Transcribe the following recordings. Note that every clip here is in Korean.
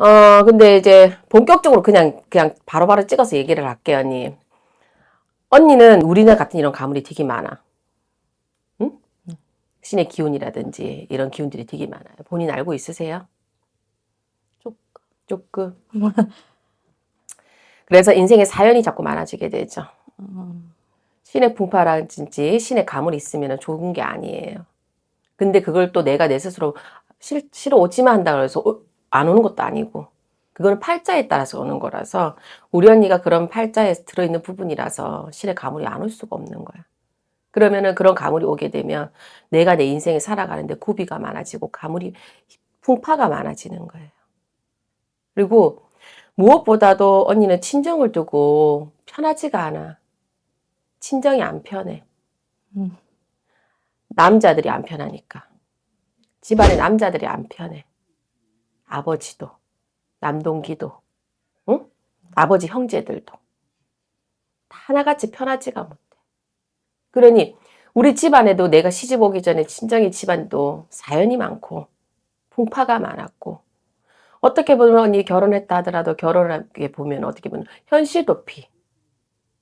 어, 근데 이제 본격적으로 그냥, 그냥 바로 바로 찍어서 얘기를 할게요, 언니. 언니는 우리네 같은 이런 가물이 되게 많아. 응? 신의 기운이라든지 이런 기운들이 되게 많아요. 본인 알고 있으세요? 조금. 조금. 그래서 인생에 사연이 자꾸 많아지게 되죠. 음, 신의 풍파라든지 신의 가물이 있으면 좋은 게 아니에요. 근데 그걸 또 내가 내 스스로 싫, 싫어 오지마 한다 그래서 어, 안 오는 것도 아니고 그거는 팔자에 따라서 오는 거라서 우리 언니가 그런 팔자에 들어있는 부분이라서 신의 가물이 안 올 수가 없는 거야. 그러면은 그런 가물이 오게 되면 내가 내 인생에 살아가는데 고비가 많아지고 가물이 풍파가 많아지는 거예요. 그리고 무엇보다도 언니는 친정을 두고 편하지가 않아. 친정이 안 편해. 음. 남자들이 안 편하니까. 집안에 남자들이 안 편해. 아버지도, 남동기도, 응? 아버지 형제들도. 다 하나같이 편하지가 못해. 그러니, 우리 집안에도 내가 시집 오기 전에 친정의 집안도 사연이 많고, 풍파가 많았고, 어떻게 보면 언니 결혼했다 하더라도 결혼하게 보면 어떻게 보면 현실 도피.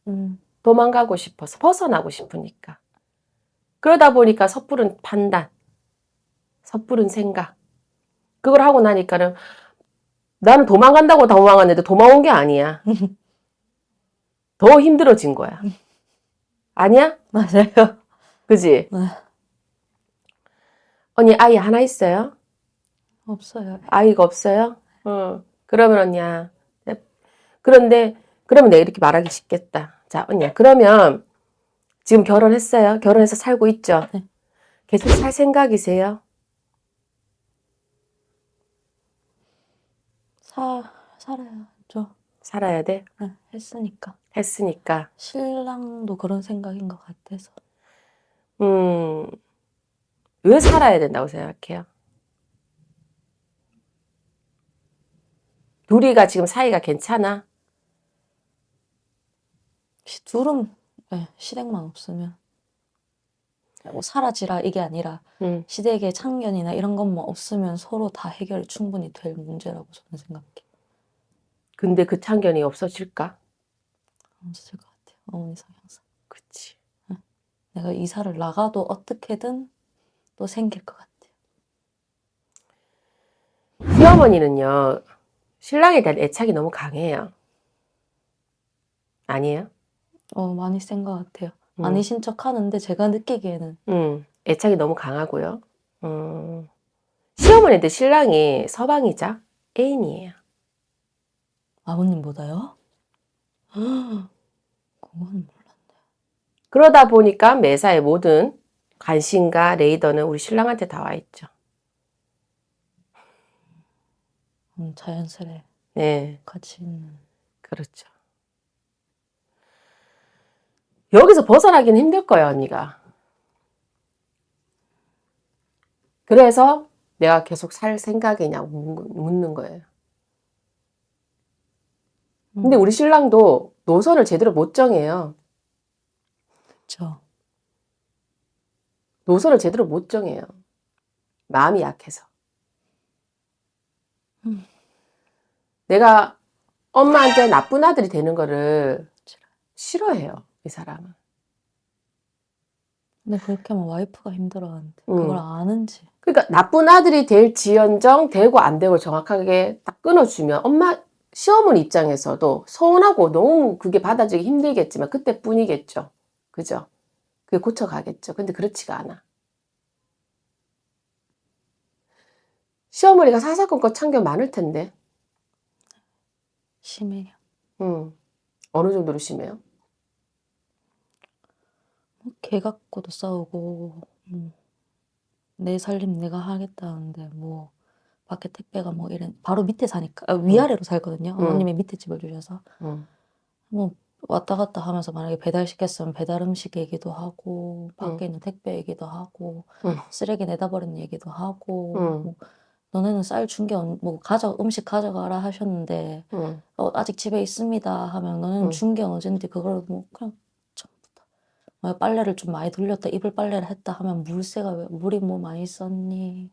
음, 도망가고 싶어서 벗어나고 싶으니까. 그러다 보니까 섣부른 판단, 섣부른 생각. 그걸 하고 나니까는 나는 도망간다고 도망갔는데 도망온 게 아니야. 더 힘들어진 거야. 아니야? 맞아요. 그지? 네. 언니 아이 하나 있어요? 없어요. 아이가 없어요? 어. 그러면 언니야. 네. 그런데 그러면 내가 이렇게 말하기 쉽겠다. 자, 언니야. 그러면 지금 결혼했어요? 결혼해서 살고 있죠? 네. 계속 살 생각이세요? 사, 살아야죠. 살아야 돼? 네, 했으니까. 했으니까. 신랑도 그런 생각인 것 같아서. 음. 왜 살아야 된다고 생각해요? 둘이가 지금 사이가 괜찮아? 시- 둘은 네, 시댁만 없으면 뭐 사라지라 이게 아니라 음. 시댁의 참견이나 이런 것만 없으면 서로 다 해결이 충분히 될 문제라고 저는 생각해요. 근데 그 참견이 없어질까? 없을 것 같아요. 어머니 성향상. 그치. 내가 이사를 나가도 어떻게든 또 생길 것 같아요. 시어머니는요, 신랑에 대한 애착이 너무 강해요. 아니에요? 어, 많이 센 것 같아요. 음. 아니신 척 하는데 제가 느끼기에는 음, 애착이 너무 강하고요. 음, 시어머니한테 신랑이 서방이자 애인이에요. 아버님보다요? 그건 몰라. 그러다 보니까 매사의 모든 관심과 레이더는 우리 신랑한테 다 와 있죠. 음, 자연스레 네, 같이 있는. 그렇죠. 여기서 벗어나기는 힘들 거예요, 언니가. 그래서 내가 계속 살 생각이냐고 묻- 묻는 거예요. 근데 음, 우리 신랑도 노선을 제대로 못 정해요. 그쵸. 노선을 제대로 못 정해요. 마음이 약해서. 음. 내가 엄마한테 나쁜 아들이 되는 거를 싫어해요, 이 사람은. 근데 그렇게 하면 와이프가 힘들어하는데 음. 그걸 아는지. 그러니까 나쁜 아들이 될 지연정 되고 안 되고 정확하게 딱 끊어주면 엄마 시어머니 입장에서도 서운하고 너무 그게 받아들이기 힘들겠지만 그때뿐이겠죠. 그죠? 그게 고쳐가겠죠. 근데 그렇지가 않아. 시어머니가 사사건건 참견 많을 텐데. 심해요. 음. 어느 정도로 심해요? 뭐, 개 갖고도 싸우고, 뭐, 내 살림 내가 하겠다는데, 뭐, 밖에 택배가 뭐 이런, 바로 밑에 사니까, 아, 위아래로 살거든요. 음. 어머님이 밑에 집을 주셔서. 음. 뭐, 왔다 갔다 하면서 만약에 배달 시켰으면 배달 음식 얘기도 하고, 밖에 있는 택배 얘기도 하고, 음. 쓰레기 내다 버리는 얘기도 하고, 음. 뭐, 너네는 쌀 준 게, 뭐, 가져, 음식 가져가라 하셨는데, 음. 어, 아직 집에 있습니다 하면 너는 음. 준게 언젠데 그걸 뭐 그냥 어, 빨래를 좀 많이 돌렸다 이불 빨래를 했다 하면 물새가 왜 물이 뭐 많이 썼니?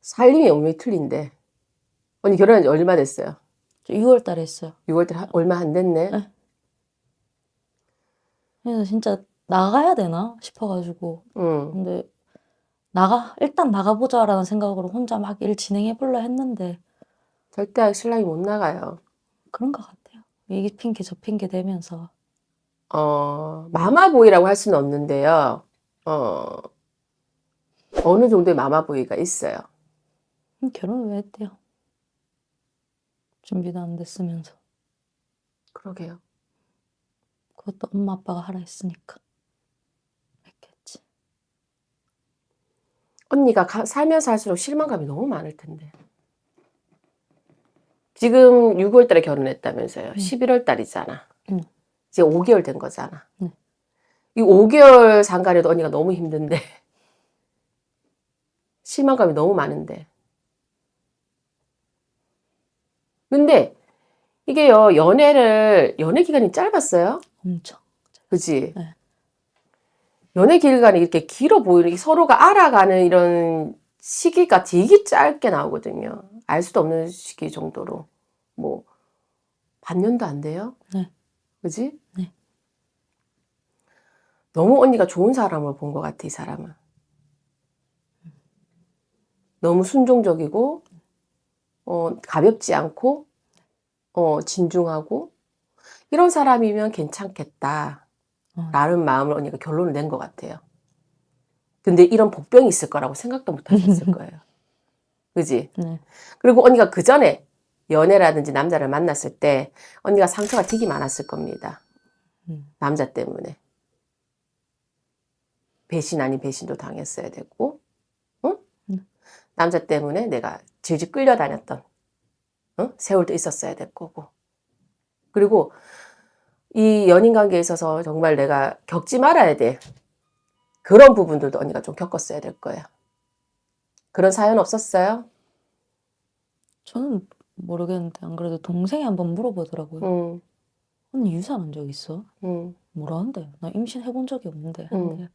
살림이 엄연히 틀린데 언니 결혼한 지 얼마 됐어요? 저 6월 달에 했어요. 6월달 얼마 안 됐네. 네. 그래서 진짜 나가야 되나 싶어가지고 응. 근데 나가 일단 나가보자라는 생각으로 혼자 막 일 진행해볼라 했는데 절대 신랑이 못 나가요. 그런 것 같아요. 이 핑계 저 핑계 대면서 어, 마마보이라고 할 수는 없는데요. 어, 어느 정도의 마마보이가 있어요. 음, 결혼을 왜 했대요? 준비도 안 됐으면서 그러게요. 그것도 엄마 아빠가 하라 했으니까 했겠지. 언니가 가- 살면서 할수록 실망감이 너무 많을 텐데. 지금 6월 달에 결혼했다면서요. 11월 달이잖아. 응. 이제 5개월 된 거잖아. 네. 이 5개월 상간에도 언니가 너무 힘든데. 실망감이 너무 많은데. 근데 이게요, 연애를, 연애 기간이 짧았어요? 엄청. 그지? 네. 연애 기간이 이렇게 길어 보이는, 이 서로가 알아가는 이런 시기가 되게 짧게 나오거든요. 알 수도 없는 시기 정도로. 뭐, 반년도 안 돼요? 네. 그지? 네. 너무 언니가 좋은 사람을 본 것 같아, 이 사람은. 너무 순종적이고, 어, 가볍지 않고, 어, 진중하고, 이런 사람이면 괜찮겠다. 어. 라는 마음을 언니가 결론을 낸 것 같아요. 근데 이런 복병이 있을 거라고 생각도 못 하셨을 거예요. 그지? 네. 그리고 언니가 그 전에 연애라든지 남자를 만났을 때 언니가 상처가 되게 많았을 겁니다. 음. 남자 때문에. 배신 아닌 배신도 당했어야 되고, 응? 음. 남자 때문에 내가 질질 끌려다녔던, 응? 세월도 있었어야 될 거고. 그리고 이 연인 관계에 있어서 정말 내가 겪지 말아야 돼. 그런 부분들도 언니가 좀 겪었어야 될 거야. 그런 사연 없었어요? 저는 모르겠는데 안 그래도 동생이 한번 물어보더라고요. 응, 언니 유산한 적 있어? 응, 뭐라는데? 나 임신 해본 적이 없는데. 응. 근데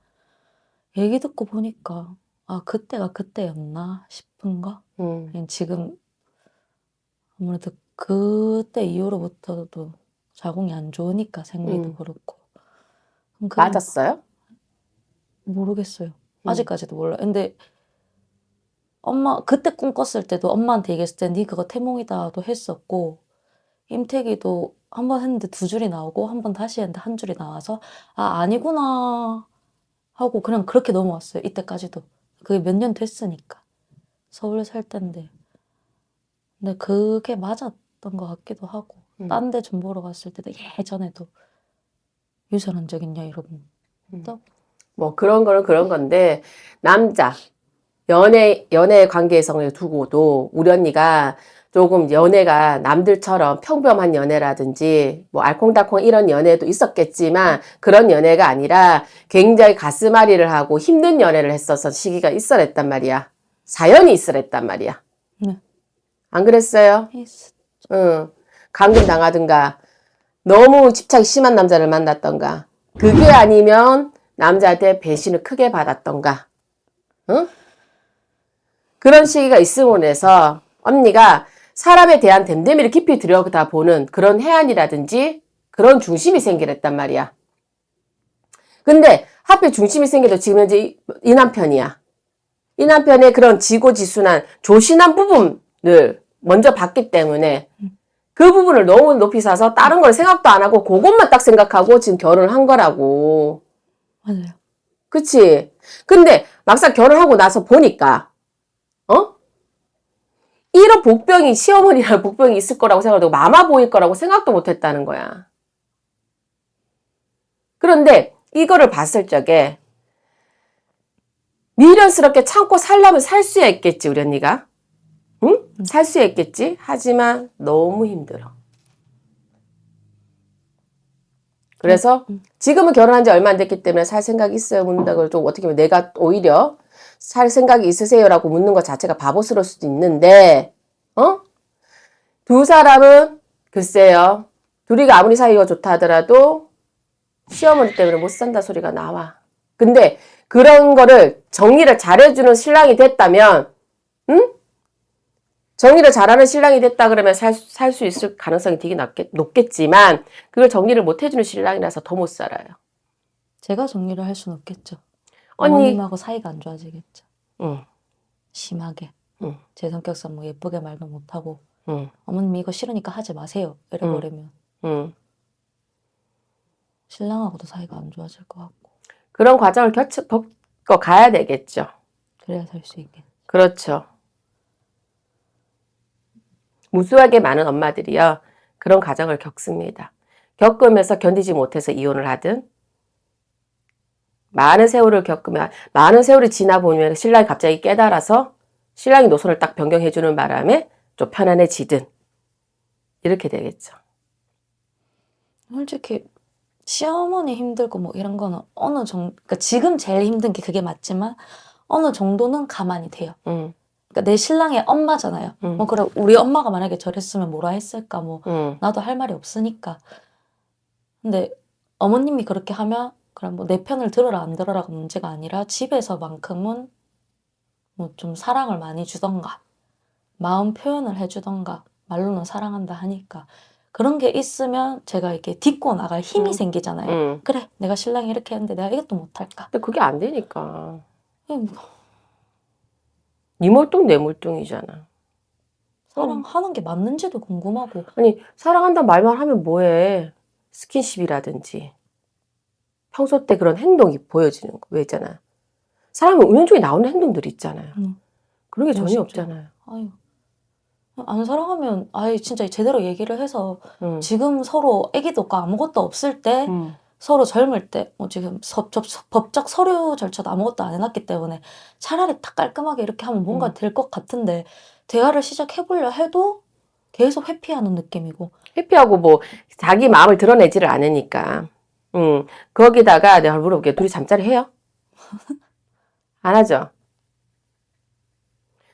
얘기 듣고 보니까 아 그때가 그때였나 싶은 거. 응. 그냥 지금 아무래도 그때 이후로부터도 자궁이 안 좋으니까 생리도 음. 그렇고. 그럼 그냥 맞았어요? 모르겠어요. 음. 아직까지도 몰라. 근데 엄마 그때 꿈 꿨을 때도 엄마한테 얘기했을 때 네 그거 태몽이다도 했었고 임태기도 한 번 했는데 두 줄이 나오고 한 번 다시 했는데 한 줄이 나와서 아 아니구나 하고 그냥 그렇게 넘어왔어요. 이때까지도. 그게 몇 년 됐으니까. 서울 살 때인데. 근데 그게 맞았던 것 같기도 하고. 음. 딴데 좀 보러 갔을 때도 예전에도 유산한 적 있냐 이러고. 뭐 그런 거는 그런 건데 남자 연애 연애 관계성을 두고도 우리 언니가 조금 연애가 남들처럼 평범한 연애라든지 뭐 알콩달콩 이런 연애도 있었겠지만 그런 연애가 아니라 굉장히 가슴앓이를 하고 힘든 연애를 했었던 시기가 있어랬단 말이야. 사연이 있어랬단 말이야. 네. 안 그랬어요? 있- 응. 감금 당하든가 너무 집착이 심한 남자를 만났던가 그게 아니면 남자한테 배신을 크게 받았던가 응? 그런 시기가 있음으로 해서 언니가 사람에 대한 댐댐이를 깊이 들여다보는 그런 해안이라든지 그런 중심이 생기랬단 말이야. 근데 하필 중심이 생겨도 지금 현재 이, 이 남편이야. 이 남편의 그런 지고지순한 조신한 부분을 먼저 봤기 때문에 그 부분을 너무 높이 사서 다른 걸 생각도 안 하고 그것만 딱 생각하고 지금 결혼을 한 거라고. 맞아요. 그치? 근데 막상 결혼하고 나서 보니까, 어? 이런 복병이, 시어머니랑 복병이 있을 거라고 생각하고 마마 보일 거라고 생각도 못 했다는 거야. 그런데 이거를 봤을 적에 미련스럽게 참고 살려면 살 수야 있겠지, 우리 언니가. 응? 살 수야 있겠지? 하지만 너무 힘들어. 그래서 지금은 결혼한 지 얼마 안 됐기 때문에 살 생각이 있어요? 묻는다 그걸 좀 어떻게 보면 내가 오히려 살 생각이 있으세요라고 묻는 것 자체가 바보스러울 수도 있는데, 어? 두 사람은 글쎄요. 둘이가 아무리 사이가 좋다 하더라도 시어머니 때문에 못 산다 소리가 나와. 근데 그런 거를 정리를 잘해주는 신랑이 됐다면, 응? 정리를 잘하는 신랑이 됐다 그러면 살 수 있을 가능성이 되게 낮겠, 높겠지만 그걸 정리를 못 해주는 신랑이라서 더 못 살아요. 제가 정리를 할 수는 없겠죠. 언니, 어머님하고 사이가 안 좋아지겠죠. 응, 심하게. 응. 제 성격상 뭐 예쁘게 말도 못하고 응, 어머님이 이거 싫으니까 하지 마세요. 이래버리면 응. 신랑하고도 사이가 안 좋아질 것 같고 그런 과정을 겪, 겪어 가야 되겠죠. 그래야 살 수 있겠. 그렇죠. 무수하게 많은 엄마들이요. 그런 과정을 겪습니다. 겪으면서 견디지 못해서 이혼을 하든, 많은 세월을 겪으면, 많은 세월이 지나 보면 신랑이 갑자기 깨달아서 신랑이 노선을 딱 변경해 주는 바람에 좀 편안해지든, 이렇게 되겠죠. 솔직히 시어머니 힘들고 뭐 이런 거는 어느 정도 그러니까 지금 제일 힘든 게 그게 맞지만 어느 정도는 가만히 돼요. 응, 그러니까 내 신랑의 엄마잖아요. 음. 뭐 그래 우리 엄마가 만약에 저랬으면 뭐라 했을까 뭐 응, 나도 할 말이 없으니까. 근데 어머님이 그렇게 하면 그럼 뭐 내 편을 들어라 안 들어라가 문제가 아니라 집에서만큼은 뭐 좀 사랑을 많이 주던가 마음 표현을 해주던가 말로는 사랑한다 하니까 그런 게 있으면 제가 이렇게 딛고 나갈 힘이 음. 생기잖아요. 응. 그래 내가 신랑이 이렇게 했는데 내가 이것도 못할까? 근데 그게 안 되니까. 뭐니 몰뚱 내 몰뚱이잖아. 사랑하는 게 맞는지도 궁금하고 아니, 사랑한다 말만 하면 뭐해. 스킨십이라든지. 평소 때 그런 행동이 보여지는 거, 왜 있잖아. 사람은 은연중에 나오는 행동들이 있잖아요. 음. 그런 게 전혀 멋있죠. 없잖아요. 아유 안 사랑하면 아예 진짜 제대로 얘기를 해서 응. 지금 서로 애기도 없고 아무것도 없을 때 응. 서로 젊을 때 뭐 지금 서- 접- 법적 서류 절차도 아무것도 안 해놨기 때문에 차라리 딱 깔끔하게 이렇게 하면 뭔가 음. 될것 같은데 대화를 시작해보려 해도 계속 회피하는 느낌이고 회피하고 뭐, 자기 마음을 드러내지를 않으니까. 응. 거기다가 내가 물어볼게. 둘이 잠자리 해요? 안 하죠?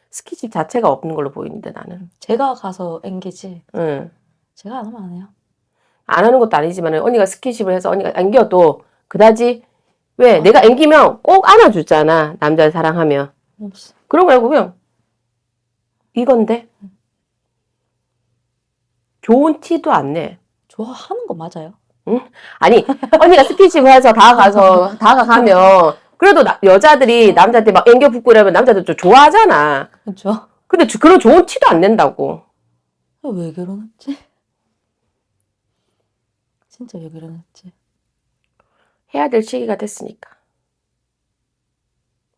스킨십 자체가 없는 걸로 보이는데 나는. 제가 가서 앵기지 응. 제가 안 하면 안 해요. 안 하는 것도 아니지만 언니가 스킨십을 해서 언니가 앵겨도 그다지 왜 어. 내가 앵기면 꼭 안아주잖아 남자를 사랑하면 없어. 그런 거 말고 그냥 이건데 좋은 티도 안 내. 좋아하는 거 맞아요. 아니 언니가 스킨십을 해서 다가가서 다가가면 그래도 나- 여자들이 남자한테 막 앵겨 붙고 이러면 남자들 좀 좋아하잖아. 그렇죠? 근데 주- 그런 좋은 티도 안 낸다고. 왜 결혼했지? 진짜 왜 결혼했지? 해야 될 시기가 됐으니까.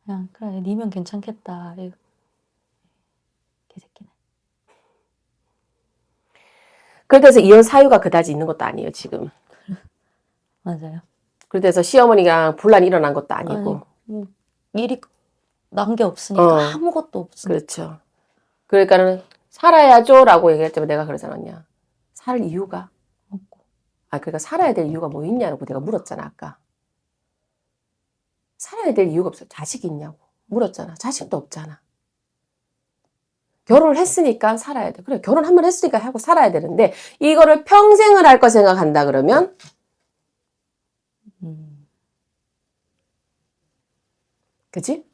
그냥 그래 니면 괜찮겠다. 이- 개새끼네. 그래서 이혼 사유가 그다지 있는 것도 아니에요 지금. 맞아요. 그래서 시어머니랑 분란이 일어난 것도 아니고. 아니, 뭐 일이 난 게 없으니까 어. 아무것도 없으니까 그렇죠. 그러니까는 살아야죠라고 얘기했지만 내가 그러지 않았냐. 살 이유가 없고. 아 그러니까 살아야 될 이유가 뭐 있냐고 내가 물었잖아 아까. 살아야 될 이유가 없어. 자식이 있냐고 물었잖아. 자식도 없잖아. 결혼을 했으니까 살아야 돼. 그래 결혼 한 번 했으니까 하고 살아야 되는데 이거를 평생을 할 거 생각한다 그러면 그지?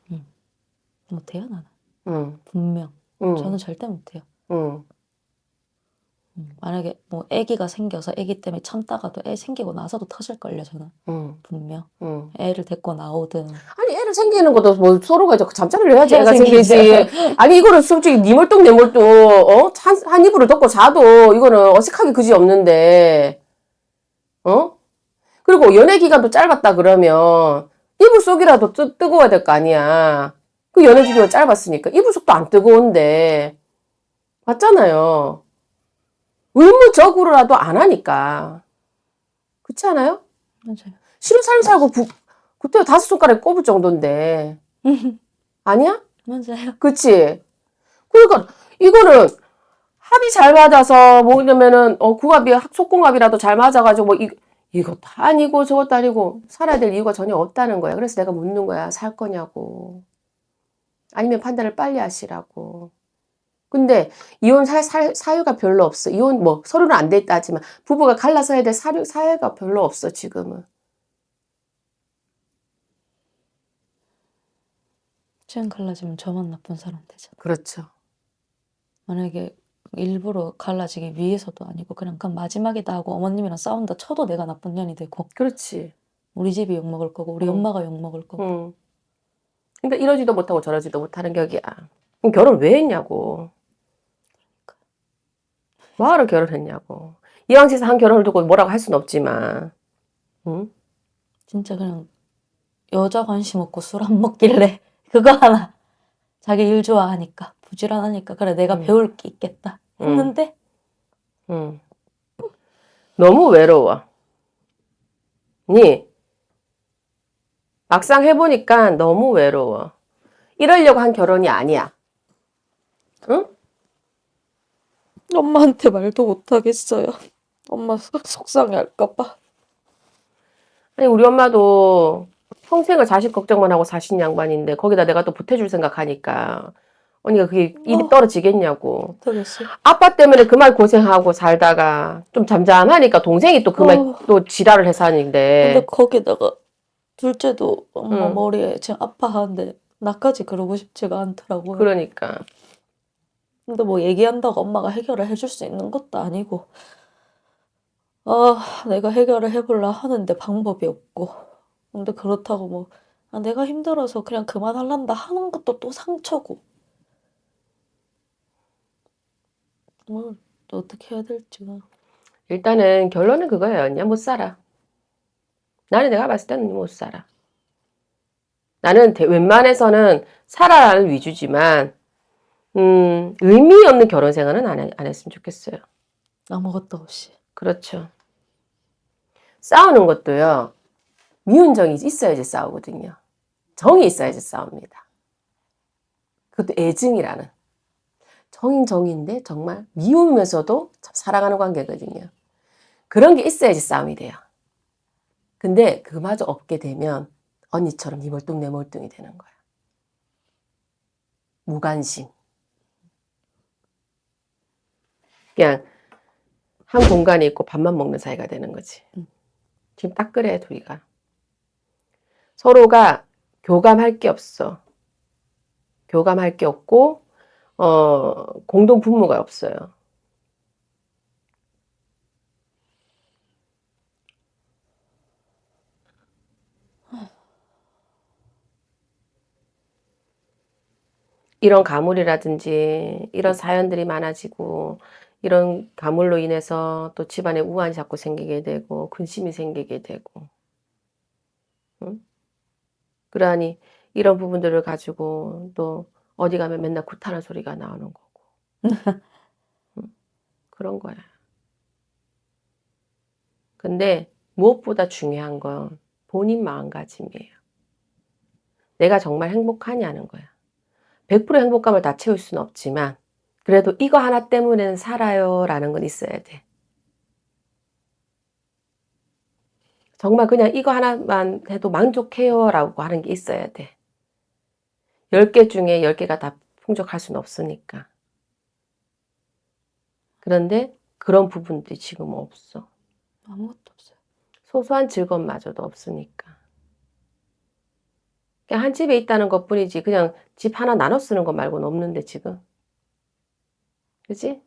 못해요 나는. 응, 분명. 응, 저는 절대 못해요. 응, 음, 만약에 뭐 아기가 생겨서 아기 때문에 참다가도 애 생기고 나서도 터질걸요 저는 응, 분명. 응. 애를 데리고 나오든 아니 애를 생기는 것도 뭐 서로가 이제 잠자리를 해야지 애가 생기지. 아니 이거는 솔직히 니 멀뚱 내 멀뚱 어? 한, 한 이불을 덮고 자도 이거는 어색하기 그지 없는데 어? 그리고 연애 기간도 짧았다 그러면 이불 속이라도 뜨, 뜨거워야 될 거 아니야. 그 연애 기간이 짧았으니까 이불 속도 안 뜨거운데 맞잖아요. 의무적으로라도 안 하니까 그렇지 않아요? 맞아요. 싫은 삶 살고 구, 그때 다섯 손가락에 꼽을 정도인데 아니야? 맞아요. 그치? 그러니까 이거는 합이 잘 맞아서 뭐 이러면은 어 궁합이 속궁합이라도 잘 맞아가지고 뭐 이, 이것도 아니고 저것도 아니고 살아야 될 이유가 전혀 없다는 거야. 그래서 내가 묻는 거야. 살 거냐고. 아니면 판단을 빨리 하시라고. 근데 이혼 사, 사, 사유가 별로 없어. 이혼 뭐 서류는 안돼 있다 하지만 부부가 갈라서 해야 될 사유, 사유가 별로 없어 지금은. 취향 갈라지면 저만 나쁜 사람 되잖아. 그렇죠. 만약에 일부러 갈라지기 위해서도 아니고 그냥 그건 마지막이다 하고 어머님이랑 싸운다 쳐도 내가 나쁜 년이 되고 그렇지. 우리 집이 욕먹을 거고 우리 응. 엄마가 욕먹을 거고 응. 그러니까 이러지도 못하고 저러지도 못하는 격이야. 그럼 결혼 왜 했냐고. 뭐하러 결혼했냐고. 이왕지에서 한 결혼을 두고 뭐라고 할 수는 없지만. 응? 진짜 그냥 여자 관심 없고 술 안 먹길래 그거 하나 자기 일 좋아하니까 부지런하니까 그래 내가 음. 배울 게 있겠다 음. 했는데 응. 너무 외로워. 니, 막상 해보니까 너무 외로워. 이러려고 한 결혼이 아니야. 응? 엄마한테 말도 못 하겠어요. 엄마 속- 속상해할까봐. 아니, 우리 엄마도 평생을 자식 걱정만 하고 사신 양반인데, 거기다 내가 또 보태줄 생각하니까, 언니가 그게 입이 어. 떨어지겠냐고. 못하겠어. 아빠 때문에 그만 고생하고 살다가, 좀 잠잠하니까 동생이 또 그만 어. 또 지랄을 해서 하는데, 근데 거기다가 둘째도 엄마 응. 머리에 지금 아파하는데 나까지 그러고 싶지가 않더라고요. 그러니까. 근데 뭐 얘기한다고 엄마가 해결을 해줄 수 있는 것도 아니고, 아, 내가 해결을 해볼라 하는데 방법이 없고, 근데 그렇다고 뭐, 아, 내가 힘들어서 그냥 그만할란다 하는 것도 또 상처고, 뭐, 또 어떻게 해야 될지가. 일단은 결론은 그거예요. 언니야 못 살아. 나는 내가 봤을 때는 못 살아. 나는 대- 웬만해서는 살아라는 위주지만 음, 의미 없는 결혼 생활은 안, 해- 안 했으면 좋겠어요. 아무것도 없이. 그렇죠. 싸우는 것도요. 미운 정이 있어야지 싸우거든요. 정이 있어야지 싸웁니다. 그것도 애증이라는. 정인 정인데 정말 미우면서도 참 사랑하는 관계거든요. 그런 게 있어야지 싸움이 돼요. 근데 그마저 없게 되면 언니처럼 이 멀뚱 내 멀뚱이 되는 거야. 무관심. 그냥 한 공간에 있고 밥만 먹는 사이가 되는 거지. 음. 지금 딱 그래, 둘이가. 서로가 교감할 게 없어. 교감할 게 없고, 어, 공동 분모가 없어요. 이런 가물이라든지 이런 사연들이 많아지고 이런 가물로 인해서 또 집안에 우환이 자꾸 생기게 되고 근심이 생기게 되고 응? 그러하니 이런 부분들을 가지고 또 어디 가면 맨날 구타는 소리가 나오는 거고 응? 그런 거야. 근데 무엇보다 중요한 건 본인 마음가짐이에요. 내가 정말 행복하냐는 거야. 100% 행복감을 다 채울 수는 없지만 그래도 이거 하나 때문에는 살아요 라는 건 있어야 돼. 정말 그냥 이거 하나만 해도 만족해요 라고 하는 게 있어야 돼. 10개 중에 10개가 다 풍족할 수는 없으니까. 그런데 그런 부분들이 지금 없어. 아무것도 없어요. 소소한 즐거움마저도 없으니까. 그냥 한 집에 있다는 것 뿐이지, 그냥 집 하나 나눠 쓰는 것 말고는 없는데, 지금. 그지?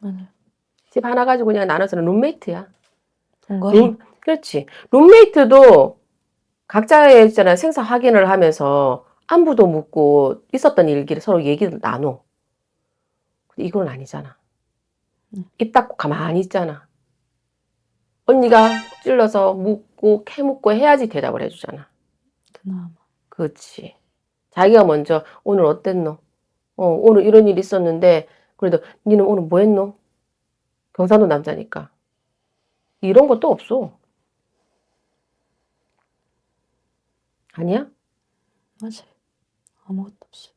아니요. 집 하나 가지고 그냥 나눠 쓰는 룸메이트야. 룸, 그렇지. 룸메이트도 각자의 있잖아, 생사 확인을 하면서 안부도 묻고 있었던 일기를 서로 얘기를 나눠. 근데 이건 아니잖아. 음. 입 닫고 가만히 있잖아. 언니가 찔러서 묻고 캐묻고 해야지 대답을 해주잖아. 그나마. 그렇지. 자기가 먼저 오늘 어땠노? 어, 오늘 이런 일 있었는데 그래도 니는 오늘 뭐 했노? 경상도 남자니까. 이런 것도 없어. 아니야? 맞아요. 아무것도 없어요.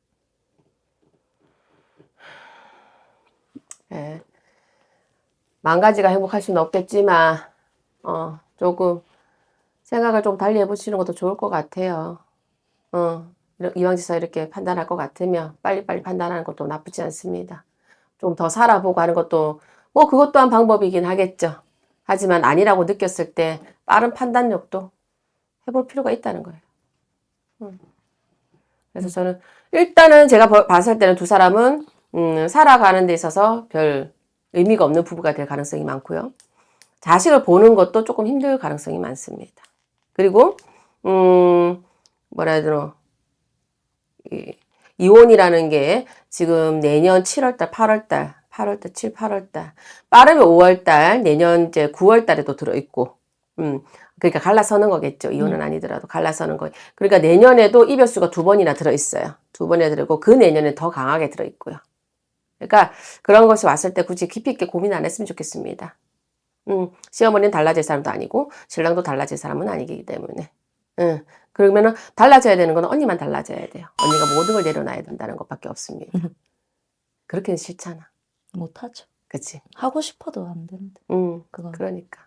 예. 만 가지가 행복할 수는 없겠지만, 어, 조금 생각을 좀 달리 해보시는 것도 좋을 것 같아요. 어, 이왕지서 이렇게 판단할 것 같으면 빨리빨리 판단하는 것도 나쁘지 않습니다. 좀 더 살아보고 하는 것도, 뭐, 그것 또한 방법이긴 하겠죠. 하지만 아니라고 느꼈을 때 빠른 판단력도 해볼 필요가 있다는 거예요. 음. 그래서 저는 일단은 제가 봐- 봤을 때는 두 사람은 음, 살아가는 데 있어서 별 의미가 없는 부부가 될 가능성이 많고요. 자식을 보는 것도 조금 힘들 가능성이 많습니다. 그리고 음, 뭐라 해야 되나 이, 이혼이라는 게 지금 내년 7월달, 8월달, 8월달, 7, 8월달, 빠르면 5월달, 내년 이제 9월달에 도 들어있고, 음, 그러니까 갈라서는 거겠죠. 이혼은 아니더라도 갈라서는 거. 그러니까 내년에도 이별수가 두 번이나 들어있어요. 두 번이나 들어있고, 그 내년에 더 강하게 들어있고요. 그러니까 그런 것이 왔을 때 굳이 깊이 있게 고민 안 했으면 좋겠습니다. 음, 시어머니는 달라질 사람도 아니고, 신랑도 달라질 사람은 아니기 때문에. 응. 그러면은 달라져야 되는 건 언니만 달라져야 돼요. 언니가 모든 걸 내려놔야 된다는 것밖에 없습니다. 그렇게는 싫잖아. 못하죠. 그치? 하고 싶어도 안 되는데 음, 그건 그러니까.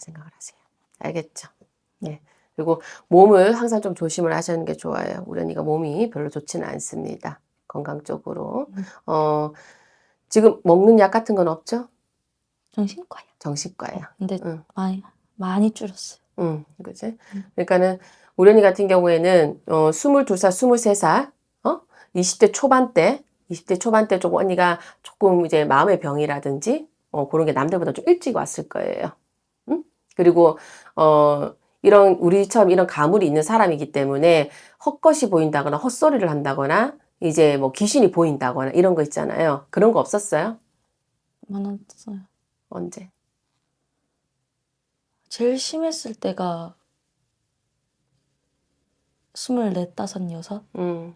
음, 그렇게 생각을 하세요. 알겠죠? 네. 그리고 몸을 항상 좀 조심을 하시는 게 좋아요. 우리 언니가 몸이 별로 좋지는 않습니다. 건강적으로. 음. 어, 지금 먹는 약 같은 건 없죠? 정신과야. 정신과야. 근데 응. 많이 많이 줄였어요. 응, 그지? 그러니까는 우리 언니 같은 경우에는 어 22살, 23살, 어? 20대 초반 때, 20대 초반 때 조금 언니가 조금 이제 마음의 병이라든지 어 그런 게 남들보다 좀 일찍 왔을 거예요. 응? 그리고 어 이런 우리처럼 이런 가물이 있는 사람이기 때문에 헛것이 보인다거나 헛소리를 한다거나 이제 뭐 귀신이 보인다거나 이런 거 있잖아요. 그런 거 없었어요? 많았어요. 언제? 제일 심했을 때가 스물넷, 다섯, 여섯. 음,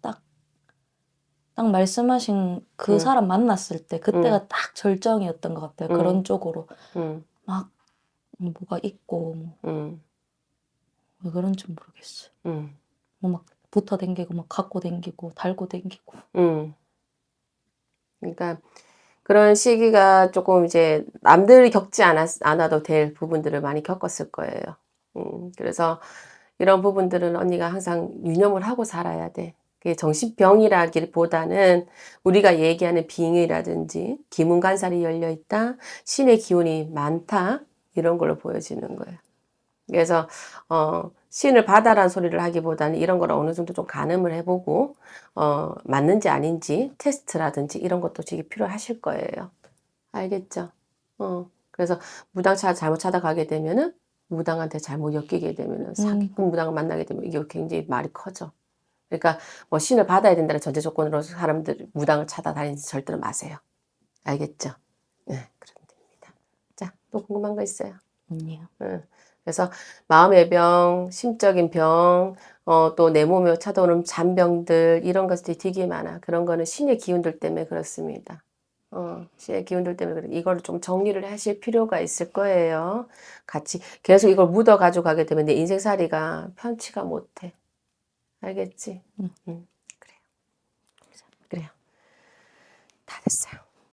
딱 말씀하신 그 음. 사람 만났을 때 그때가 딱 절정이었던 것 같아요. 음. 그런 쪽으로 음, 막 뭐가 있고 뭐 음, 왜 그런지 모르겠어요. 음, 뭐 막 붙어 댕기고 막 갖고 댕기고 달고 댕기고 음. 그러니까 그런 시기가 조금 이제 남들이 겪지 않았, 않아도 될 부분들을 많이 겪었을 거예요. 음, 그래서 이런 부분들은 언니가 항상 유념을 하고 살아야 돼. 그게 정신병이라기보다는 우리가 얘기하는 빙이라든지 기문간살이 열려 있다, 신의 기운이 많다 이런 걸로 보여지는 거예요. 그래서 어, 신을 받아라는 소리를 하기보다는 이런 걸 어느 정도 좀 가늠을 해보고 어, 맞는지 아닌지 테스트라든지 이런 것도 되게 필요하실 거예요. 알겠죠? 어, 그래서 무당차 잘못 찾아가게 되면은 무당한테 잘못 엮이게 되면은 사기꾼 무당을 만나게 되면 이게 굉장히 말이 커져. 그러니까 뭐 신을 받아야 된다는 전제 조건으로 사람들 무당을 찾아다니지 절대로 마세요. 알겠죠? 네. 자, 또 궁금한 거 있어요? 아니에요. 응. 그래서 마음의 병, 심적인 병, 어, 또 내 몸에 찾아오는 잔병들 이런 것들이 되게 많아. 그런 거는 신의 기운들 때문에 그렇습니다. 어, 신의 기운들 때문에 그래. 이걸 좀 정리를 하실 필요가 있을 거예요. 같이 계속 이걸 묻어 가지고 가게 되면 내 인생살이가 편치가 못해. 알겠지? 응. 응. 그래요. 그래요. 다 됐어요.